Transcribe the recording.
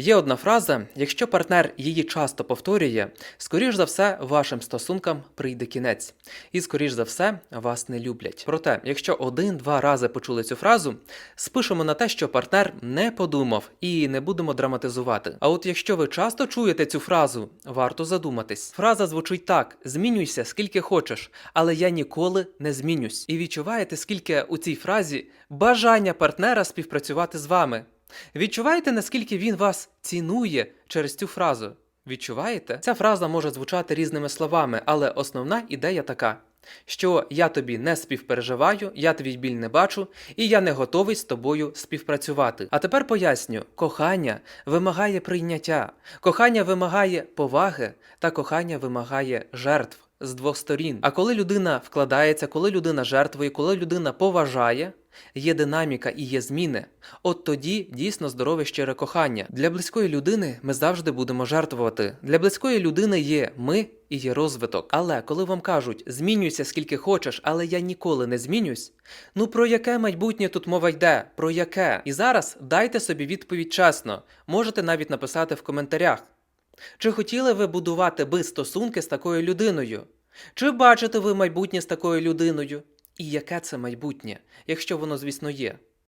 Є одна фраза: якщо партнер її часто повторює, скоріш за все, вашим стосункам прийде кінець, і скоріш за все вас не люблять. Проте, якщо один-два рази почули цю фразу, спишемо на те, що партнер не подумав і не будемо драматизувати. А от якщо ви часто чуєте цю фразу, варто задуматись. Фраза звучить так: змінюйся скільки хочеш, але я ніколи не змінюсь. І відчуваєте, скільки у цій фразі бажання партнера співпрацювати з вами. Відчуваєте, наскільки він вас цінує через цю фразу? Відчуваєте? Ця фраза може звучати різними словами, але основна ідея така. Що я тобі не співпереживаю, я твій біль не бачу, і я не готовий з тобою співпрацювати. А тепер поясню: кохання вимагає прийняття, кохання вимагає поваги, та кохання вимагає жертв з двох сторін. А коли людина вкладається, коли людина жертвує, коли людина поважає, є динаміка і є зміни. От тоді дійсно здорове щире кохання. Для близької людини ми завжди будемо жертвувати. Для близької людини є ми і є розвиток. Але коли вам кажуть змінюйся скільки хочеш, але я ніколи не змінюсь. Ну про яке майбутнє тут мова йде? Про яке? І зараз дайте собі відповідь чесно. Можете навіть написати в коментарях. Чи хотіли ви будувати би стосунки з такою людиною? Чи бачите ви майбутнє з такою людиною? І яке це майбутнє, якщо воно, звісно, є?